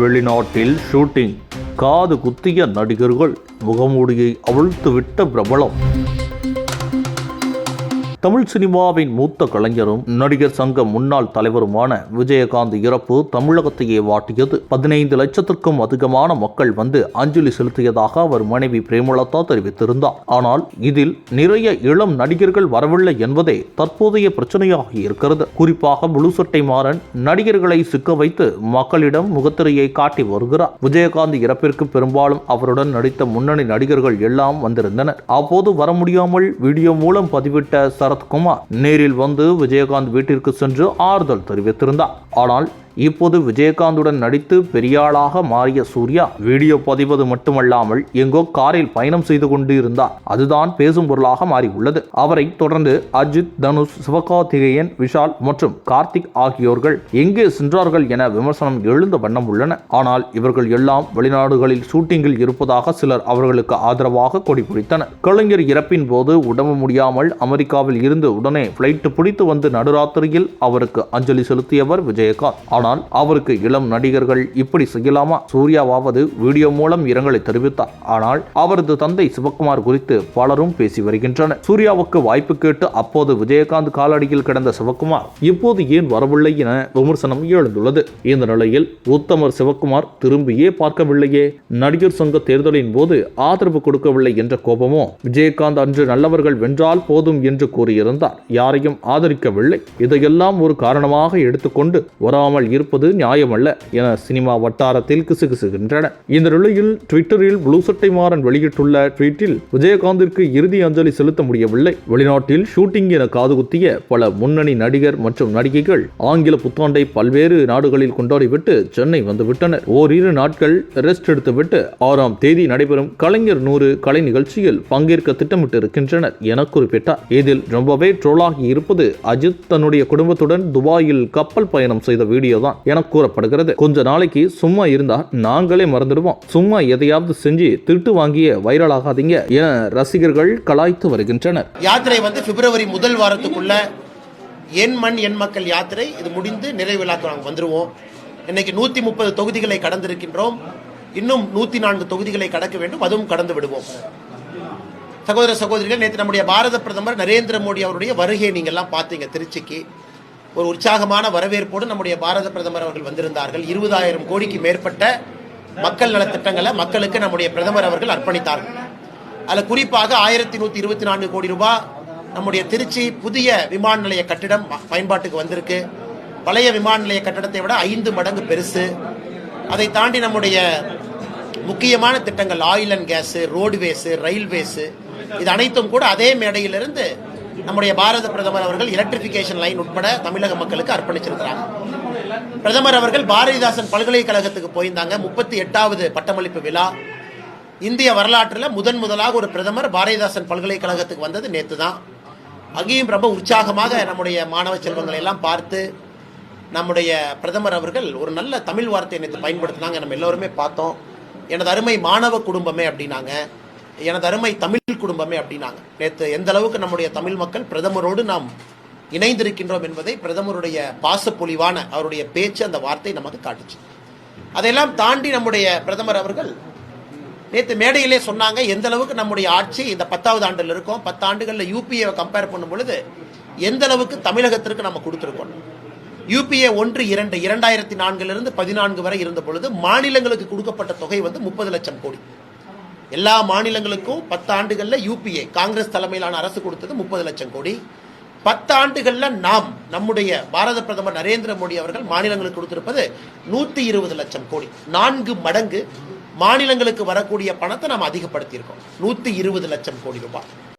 வெளிநாட்டில் ஷூட்டிங் காது குத்திய நடிகர்கள் முகமூடியை அவிழ்த்துவிட்ட பிரபலம். தமிழ் சினிமாவின் மூத்த கலைஞரும் நடிகர் சங்க முன்னாள் தலைவருமான விஜயகாந்த் இறப்பு தமிழகத்தையே வாட்டியது. பதினைந்து லட்சத்திற்கும் அதிகமான மக்கள் வந்து அஞ்சலி செலுத்தியதாக அவர் மனைவி பிரேமலதா தெரிவித்திருந்தார். ஆனால் இதில் நிறைய இளம் நடிகர்கள் வரவில்லை என்பதே தற்போதைய பிரச்சனையாக இருக்கிறது. குறிப்பாக முழுசட்டை மாறன் நடிகர்களை சிக்க வைத்து மக்களிடம் முகத்திரையை காட்டி வருகிறார். விஜயகாந்த் இறப்பிற்கு பெரும்பாலும் அவருடன் நடித்த முன்னணி நடிகர்கள் எல்லாம் வந்திருந்தனர். அப்போது வர முடியாமல் வீடியோ மூலம் பதிவிட்ட சர சரத்குமார் நேரில் வந்து விஜயகாந்த் வீட்டிற்கு சென்று ஆறுதல் தெரிவித்திருந்தார். ஆனால் இப்போது விஜயகாந்துடன் நடித்து பெரியாளாக மாறிய சூர்யா வீடியோ பதிவது மட்டுமல்லாமல் எங்கோ காரில் பயணம் செய்து கொண்டு இருந்தார் அதுதான் பேசும் பொருளாக மாறியுள்ளது. அவரை தொடர்ந்து அஜித் தனுஷ் சிவகார்த்திகேயன் விஷால் மற்றும் கார்த்திக் ஆகியோர்கள் எங்கே சென்றார்கள் என விமர்சனம் எழுந்த வண்ணம் உள்ளன. ஆனால் இவர்கள் எல்லாம் வெளிநாடுகளில் ஷூட்டிங்கில் இருப்பதாக சிலர் அவர்களுக்கு ஆதரவாக கொடி பிடித்தனர் கலைஞர் இறப்பின் போது உடம்பு முடியாமல் அமெரிக்காவில் இருந்து உடனே பிளைட் பிடித்து வந்து நடுராத்திரியில் அவருக்கு அஞ்சலி செலுத்தியவர் விஜய் விஜயகாந்த் ஆனால் அவருக்கு இளம் நடிகர்கள் இப்படி செய்யலாமா? சூர்யாவாவது வீடியோ மூலம் இரங்கலை தெரிவித்தார். ஆனால் அவரது தந்தை சிவகுமார் குறித்து பலரும் பேசி வருகின்றனர். சூர்யாவுக்கு வாய்ப்பு கேட்டு அப்போது விஜயகாந்த் காலடியில் கிடந்த சிவகுமார் இப்போது ஏன் வரவில்லை என விமர்சனம் எழுந்துள்ளது. இந்த நிலையில் உத்தமர் சிவகுமார் திரும்பியே பார்க்கவில்லையே. நடிகர் சங்க தேர்தலின் போது ஆதரவு கொடுக்கவில்லை என்ற கோபமோ? விஜயகாந்த் அன்று நல்லவர்கள் வென்றால் போதும் என்று கூறியிருந்தார். யாரையும் ஆதரிக்கவில்லை. இதையெல்லாம் ஒரு காரணமாக எடுத்துக்கொண்டு வராமல் இருப்பது நியாயமல்ல என சினிமா வட்டாரத்தில் கிசுகிசுகின்றன. இந்த நிலையில் ட்விட்டரில் ப்ளூ சட்டை மாறன் வெளியிட்டுள்ள ட்வீட்டில் விஜயகாந்திற்கு இறுதி அஞ்சலி செலுத்த முடியவில்லை. வெளிநாட்டில் ஷூட்டிங் என காதுகுத்திய பல முன்னணி நடிகர் மற்றும் நடிகைகள் ஆங்கில புத்தாண்டை பல்வேறு நாடுகளில் கொண்டாடிவிட்டு சென்னை வந்துவிட்டனர். ஓரிரு நாட்கள் ரெஸ்ட் எடுத்துவிட்டு ஆறாம் தேதி நடைபெறும் கலைஞர் நூறு கலை நிகழ்ச்சியில் பங்கேற்க திட்டமிட்டு இருக்கின்றனர் என குறிப்பிட்டார். இதில் ரொம்பவே ட்ரோலாகி இருப்பது அஜித் தன்னுடைய குடும்பத்துடன் துபாயில் கப்பல் பயணம் செய்த வீடியோ தான் என கூறப்படுகிறது. கொஞ்ச நாளைக்கு சும்மா இருந்தா நாங்களே மறந்துடுவோம். சும்மா எதையாவது செஞ்சு திட்டு வாங்கிய வைரல் ஆகாதீங்க என ரசிகர்கள் கலாய்த்து வருகின்றனர். யாத்திரை வந்து பிப்ரவரி முதல் வாரத்துக்குள்ள என் மண் என் மக்கள் யாத்திரை. இது முடிந்து நிறைவிழாக்கு நாங்கள் வந்துருவோம். இன்னைக்கு நூத்தி முப்பது தொகுதிகளை கடந்திருக்கின்றோம். இன்னும் நூத்தி நான்கு தொகுதிகளை கடக்க வேண்டும். அதுவும் கடந்து விடுவோம். சகோதர சகோதரிகள் நேற்று நம்முடைய பாரத பிரதமர் நரேந்திர மோடி அவருடைய வருகையை நீங்கள்லாம் பார்த்தீங்க. திருச்சிக்கு ஒரு உற்சாகமான வரவேற்போடு நம்முடைய பாரத பிரதமர் அவர்கள் வந்திருந்தார்கள். இருபதாயிரம் கோடிக்கு மேற்பட்ட மக்கள் நலத்திட்டங்களை மக்களுக்கு நம்முடைய பிரதமர் அவர்கள் அர்ப்பணித்தார்கள். அதில் குறிப்பாக ஆயிரத்தி நூற்றி இருபத்தி நான்கு கோடி ரூபாய் நம்முடைய திருச்சி புதிய விமான நிலைய கட்டிடம் பயன்பாட்டுக்கு வந்திருக்கு. பழைய விமான நிலைய கட்டடத்தை விட ஐந்து மடங்கு பெருசு. அதை தாண்டி நம்முடைய முக்கியமான திட்டங்கள் oil and gas roadways railways இது அனைத்தும் கூட அதே மேடையிலிருந்து நம்முடைய பாரத பிரதமர் அவர்கள் எலக்ட்ரிஃபிகேஷன் லைன் உட்பட தமிழக மக்களுக்கு அர்ப்பணிச்சிருக்கிறாங்க பிரதமர் அவர்கள் பாரதிதாசன் பல்கலைக்கழகத்துக்கு போயிருந்தாங்க. முப்பத்தி எட்டாவது பட்டமளிப்பு விழா. இந்திய வரலாற்றில் முதன் முதலாக ஒரு பிரதமர் பாரதிதாசன் பல்கலைக்கழகத்துக்கு வந்தது நேற்று தான். அங்கேயும் ரொம்ப உற்சாகமாக நம்முடைய மாணவ செல்வங்களை எல்லாம் பார்த்து நம்முடைய பிரதமர் அவர்கள் ஒரு நல்ல தமிழ் வார்த்தையை நேற்று பயன்படுத்தினாங்க. நம்ம எல்லோருமே பார்த்தோம். எனது அருமை மாணவ குடும்பமே அப்படின்னாங்க. எனது அருமை தமிழ் குடும்பமே அப்படின்னாங்க. நேற்று எந்த அளவுக்கு நம்முடைய தமிழ் மக்கள் பிரதமரோடு நாம் இணைந்திருக்கின்றோம் என்பதை பிரதமருடைய பாசப்பொலிவான அவருடைய பேச்சு அந்த வார்த்தை நமக்கு காட்டுச்சு. அதையெல்லாம் தாண்டி நம்முடைய பிரதமர் அவர்கள் நேற்று மேடையிலே சொன்னாங்க எந்த அளவுக்கு நம்முடைய ஆட்சி இந்த பத்தாவது ஆண்டில் இருக்கும் பத்து ஆண்டுகளில் யூபிஏ கம்பேர் பண்ணும் பொழுது எந்த அளவுக்கு தமிழகத்திற்கு நம்ம கொடுத்துருக்கோம்? யூபிஏ ஒன்று இரண்டு இரண்டாயிரத்தி நான்கிலிருந்து பதினான்கு வரை இருந்த பொழுது மாநிலங்களுக்கு கொடுக்கப்பட்ட தொகை வந்து முப்பது லட்சம் கோடி. எல்லா மாநிலங்களுக்கும் பத்து ஆண்டுகளில் யூபிஏ காங்கிரஸ் தலைமையிலான அரசு கொடுத்தது முப்பது லட்சம் கோடி. பத்து ஆண்டுகளில் நாம் நம்முடைய பாரத பிரதமர் நரேந்திர மோடி அவர்கள் மாநிலங்களுக்கு கொடுத்திருப்பது நூத்தி இருபது லட்சம் கோடி. நான்கு மடங்கு மாநிலங்களுக்கு வரக்கூடிய பணத்தை நாம் அதிகப்படுத்தியிருக்கோம். நூத்தி இருபது லட்சம் கோடி ரூபாய்.